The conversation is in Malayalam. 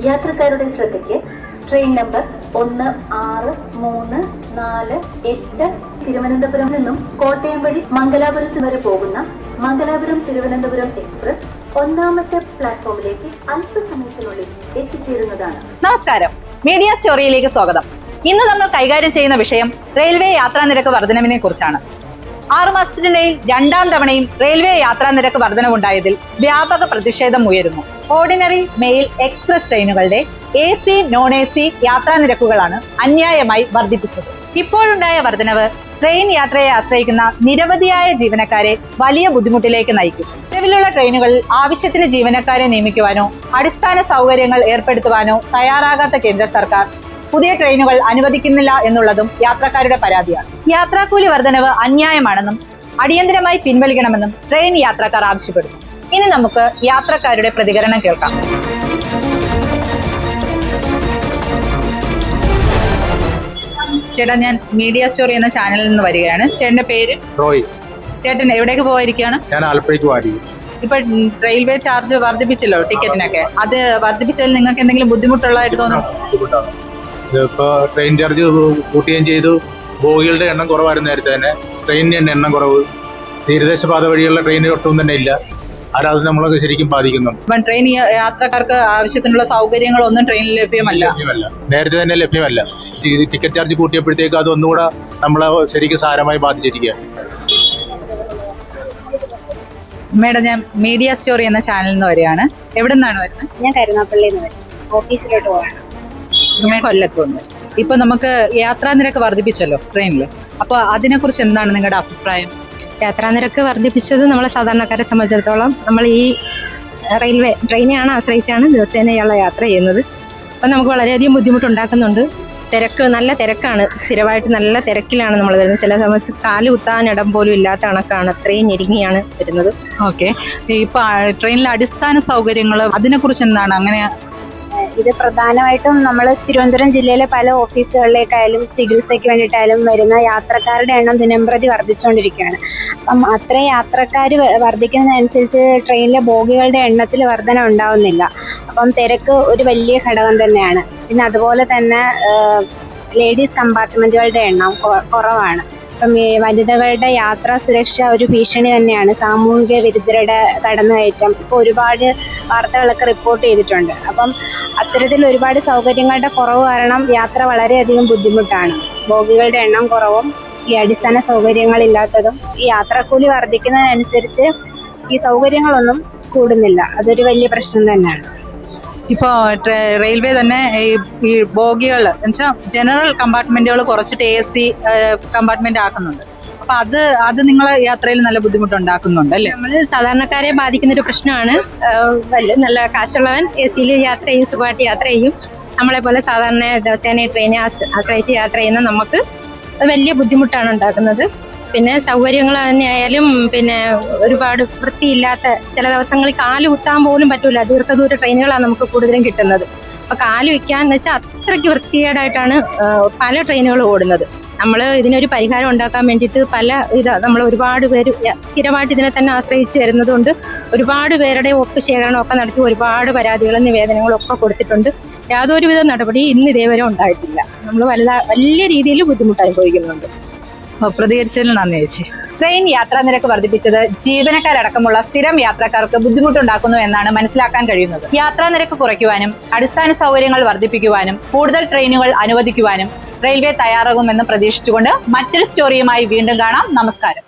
യാത്രക്കാരുടെ ശ്രദ്ധയ്ക്ക് ട്രെയിൻ നമ്പർ ഒന്ന് ആറ് മൂന്ന് നാല് എട്ട് തിരുവനന്തപുരം നിന്നും കോട്ടയം വഴി മംഗലാപുരത്ത് വരെ പോകുന്ന മംഗലാപുരം തിരുവനന്തപുരം എക്സ്പ്രസ് ഒന്നാമത്തെ പ്ലാറ്റ്ഫോമിലേക്ക് അല്പസമയത്തിനുള്ളിൽ എത്തിച്ചേരുന്നതാണ്. നമസ്കാരം. മീഡിയ സ്റ്റോറിയിലേക്ക് സ്വാഗതം. ഇന്ന് നമ്മൾ കൈകാര്യം ചെയ്യുന്ന വിഷയം റെയിൽവേ യാത്രാ നിരക്ക് വർധനവിനെ കുറിച്ചാണ്. ആറുമാസത്തിനിടയിൽ രണ്ടാം തവണയും റെയിൽവേ യാത്രാ നിരക്ക് വർധനവുണ്ടായതിൽ വ്യാപക പ്രതിഷേധം ഉയരുന്നു. ഓർഡിനറി മെയിൽ എക്സ്പ്രസ് ട്രെയിനുകളുടെ A C non A C യാത്രാ നിരക്കുകളാണ് അന്യായമായി വർദ്ധിപ്പിച്ചത് ഇപ്പോഴുണ്ടായ വർധനവ് ട്രെയിൻ യാത്രയെ ആശ്രയിക്കുന്ന നിരവധിയായ ജീവനക്കാരെ വലിയ ബുദ്ധിമുട്ടിലേക്ക് നയിക്കും. നിലവിലുള്ള ട്രെയിനുകളിൽ ആവശ്യത്തിന് ജീവനക്കാരെ നിയമിക്കുവാനോ അടിസ്ഥാന സൗകര്യങ്ങൾ ഏർപ്പെടുത്തുവാനോ തയ്യാറാകാത്ത കേന്ദ്ര സർക്കാർ പുതിയ ട്രെയിനുകൾ അനുവദിക്കുന്നില്ല എന്നുള്ളതും യാത്രക്കാരുടെ പരാതിയാണ്. യാത്രാക്കൂലി വർധനവ് അന്യായമാണെന്നും അടിയന്തരമായി പിൻവലിക്കണമെന്നും ട്രെയിൻ യാത്രക്കാർ ആവശ്യപ്പെടുന്നു. ഇനി നമുക്ക് യാത്രക്കാരുടെ പ്രതികരണം കേൾക്കാം. ചേട്ടാ ഞാൻ മീഡിയ സ്റ്റോറി എന്ന ചാനലിൽ നിന്ന് വരികയാണ്. ചേട്ടന്റെ പേര്? റോയ്. ചേട്ടൻ എവിടേക്ക് പോയിരിക്കുകയാണ് ഞാൻ ആലപ്പുഴയ്ക്ക് ഇപ്പൊ റെയിൽവേ ചാർജ് വർദ്ധിപ്പിച്ചല്ലോ ടിക്കറ്റിനൊക്കെ. അത് വർദ്ധിപ്പിച്ചതിൽ നിങ്ങൾക്ക് എന്തെങ്കിലും ബുദ്ധിമുട്ടുള്ളതായിട്ട് തോന്നുന്നു? ബുദ്ധിമുട്ടാണ്. ഇതിപ്പോ ട്രെയിൻ ചാർജ് കൂട്ടുകയും ചെയ്തു. ബോഗികളുടെ എണ്ണം കുറവായിരുന്നു നേരത്തെ തന്നെ. ട്രെയിനിന്റെ എണ്ണം കുറവ്. തീരദേശ പാത വഴിയുള്ള ട്രെയിൻ ഒട്ടും തന്നെ ഇല്ല. അത് നമ്മളൊക്കെ ശരിക്കും ബാധിക്കുന്നുണ്ട് ട്രെയിൻ യാത്രക്കാർക്ക് ആവശ്യത്തിനുള്ള സൗകര്യങ്ങളൊന്നും ട്രെയിനിൽ ലഭ്യമല്ല. നേരത്തെ തന്നെ ലഭ്യമല്ല. ടിക്കറ്റ് ചാർജ് കൂട്ടിയപ്പോഴത്തേക്ക് അത് ഒന്നുകൂടെ നമ്മളെ ശരിക്കും സാരമായി ബാധിച്ചിരിക്കുകയാണ്. മേഡം ഞാൻ മീഡിയ സ്റ്റോറി എന്ന ചാനലിൽ നിന്ന് വരികയാണ്. എവിടെ നിന്നാണ് വരുന്നത്? ഞാൻ കരുനാപ്പള്ളിയിൽ നിന്ന് വരുന്നത്. ഓഫീസിലോട്ട് പോകണം കൊല്ലത്തുനിന്ന് കൊല്ലത്ത് നിന്ന് ഇപ്പൊ നമുക്ക് യാത്രാ നിരക്ക് വർദ്ധിപ്പിച്ചല്ലോ ട്രെയിനിൽ അപ്പൊ അതിനെക്കുറിച്ച് എന്താണ് നിങ്ങളുടെ അഭിപ്രായം? യാത്രാ നിരക്ക് വർദ്ധിപ്പിച്ചത് നമ്മളെ സാധാരണക്കാരെ സംബന്ധിച്ചിടത്തോളം നമ്മൾ ഈ റെയിൽവേ ട്രെയിനെയാണ് ആശ്രയിച്ചാണ് ദിവസേനയുള്ള യാത്ര ചെയ്യുന്നത്. അപ്പം നമുക്ക് വളരെയധികം ബുദ്ധിമുട്ടുണ്ടാക്കുന്നുണ്ട്. തിരക്ക് നല്ല തിരക്കാണ്. സ്ഥിരമായിട്ട് നല്ല തിരക്കിലാണ് നമ്മൾ വരുന്നത്. ചില സമയത്ത് കാൽ കുത്താൻ ഇടം പോലും ഇല്ലാത്ത കണക്കാണ് അത്രയും ഞെരുങ്ങിയാണ് വരുന്നത്. ഓക്കെ ഇപ്പൊ ട്രെയിനിലെ അടിസ്ഥാന സൗകര്യങ്ങൾ അതിനെക്കുറിച്ച് എന്താണ്? അങ്ങനെ ഇത് പ്രധാനമായിട്ടും നമ്മൾ തിരുവനന്തപുരം ജില്ലയിലെ പല ഓഫീസുകളിലേക്കായാലും ചികിത്സയ്ക്ക് വേണ്ടിയിട്ടായാലും വരുന്ന യാത്രക്കാരുടെ എണ്ണം ദിനംപ്രതി വർദ്ധിച്ചുകൊണ്ടിരിക്കുകയാണ്. അപ്പം അത്രയും യാത്രക്കാർ വർദ്ധിക്കുന്നതനുസരിച്ച് ട്രെയിനിലെ ബോഗികളുടെ എണ്ണത്തിൽ വർധന ഉണ്ടാവുന്നില്ല. അപ്പം തിരക്ക് ഒരു വലിയ ഘടകം തന്നെയാണ്. പിന്നെ അതുപോലെ തന്നെ ലേഡീസ് കമ്പാർട്ട്മെന്റുകളുടെ എണ്ണം കുറവാണ്. ഇപ്പം വനിതകളുടെ യാത്രാ സുരക്ഷ ഒരു ഭീഷണി തന്നെയാണ്. സാമൂഹിക വിരുദ്ധരുടെ കടന്നുകയറ്റം. ഇപ്പോൾ ഒരുപാട് വാർത്തകളൊക്കെ റിപ്പോർട്ട് ചെയ്തിട്ടുണ്ട്. അപ്പം അത്തരത്തിൽ ഒരുപാട് സൗകര്യങ്ങളുടെ കുറവ് കാരണം യാത്ര വളരെയധികം ബുദ്ധിമുട്ടാണ്. ബോഗികളുടെ എണ്ണം കുറവും ഈ അടിസ്ഥാന സൗകര്യങ്ങളില്ലാത്തതും ഈ യാത്രാക്കൂലി വർദ്ധിക്കുന്നതിനനുസരിച്ച് ഈ സൗകര്യങ്ങളൊന്നും കൂടുന്നില്ല. അതൊരു വലിയ പ്രശ്നം തന്നെയാണ്. ഇപ്പോ റെയിൽവേ തന്നെ ഈ ബോഗികൾ എന്നുവെച്ചാൽ ജനറൽ കമ്പാർട്ട്മെന്റുകൾ കുറച്ചിട്ട് എ സി കമ്പാർട്ട്മെന്റ് ആക്കുന്നുണ്ട്. അപ്പൊ അത് അത് നിങ്ങളെ യാത്രയിൽ നല്ല ബുദ്ധിമുട്ടുണ്ടാക്കുന്നുണ്ട് അല്ലേ? നമ്മൾ സാധാരണക്കാരെ ബാധിക്കുന്ന ഒരു പ്രശ്നമാണ് നല്ല കാശുള്ളവൻ എ സിയിൽ യാത്ര ചെയ്യും സുഖമായിട്ട് യാത്ര ചെയ്യും. നമ്മളെ പോലെ സാധാരണ ദിവസേന ട്രെയിനെ ആശ്ര- ആശ്രയിച്ച് യാത്ര ചെയ്യുന്ന നമുക്ക് വലിയ ബുദ്ധിമുട്ടാണ് ഉണ്ടാക്കുന്നത്. പിന്നെ സൗകര്യങ്ങൾ തന്നെയായാലും പിന്നെ ഒരുപാട് വൃത്തിയില്ലാത്ത ചില ദിവസങ്ങളിൽ കാൽ കുത്താൻ പോലും പറ്റൂല. ദീർഘദൂര ട്രെയിനുകളാണ് നമുക്ക് കൂടുതലും കിട്ടുന്നത്. അപ്പൊ കാൽ വെക്കാന്ന് വെച്ചാൽ അത്രയ്ക്ക് വൃത്തികേടായിട്ടാണ് പല ട്രെയിനുകൾ ഓടുന്നത്. നമ്മൾ ഇതിനൊരു പരിഹാരം ഉണ്ടാക്കാൻ വേണ്ടിയിട്ട് പല ഇത് നമ്മൾ ഒരുപാട് പേര് സ്ഥിരമായിട്ട് ഇതിനെ തന്നെ ആശ്രയിച്ച് വരുന്നതുകൊണ്ട് ഒരുപാട് പേരുടെ ഒപ്പ് ശേഖരണമൊക്കെ നടത്തി ഒരുപാട് പരാതികളും നിവേദനങ്ങളും ഒക്കെ കൊടുത്തിട്ടുണ്ട്. യാതൊരുവിധ നടപടി ഇന്ന് ഇതേവരെ ഉണ്ടായിട്ടില്ല. നമ്മൾ വലുതാ വലിയ രീതിയിൽ ബുദ്ധിമുട്ട് അനുഭവിക്കുന്നുണ്ട്. പ്രതികരിച്ചതിൽ നന്ദി ചേച്ചി. ട്രെയിൻ യാത്രാ നിരക്ക് വർദ്ധിപ്പിച്ചത് ജീവനക്കാരടക്കമുള്ള സ്ഥിരം യാത്രക്കാർക്ക് ബുദ്ധിമുട്ടുണ്ടാക്കുന്നു എന്നാണ് മനസ്സിലാക്കാൻ കഴിയുന്നത്. യാത്രാ നിരക്ക് കുറയ്ക്കുവാനും അടിസ്ഥാന സൗകര്യങ്ങൾ വർദ്ധിപ്പിക്കുവാനും കൂടുതൽ ട്രെയിനുകൾ അനുവദിക്കുവാനും റെയിൽവേ തയ്യാറാകുമെന്ന് പ്രതീക്ഷിച്ചുകൊണ്ട് മറ്റൊരു സ്റ്റോറിയുമായി വീണ്ടും കാണാം. നമസ്കാരം.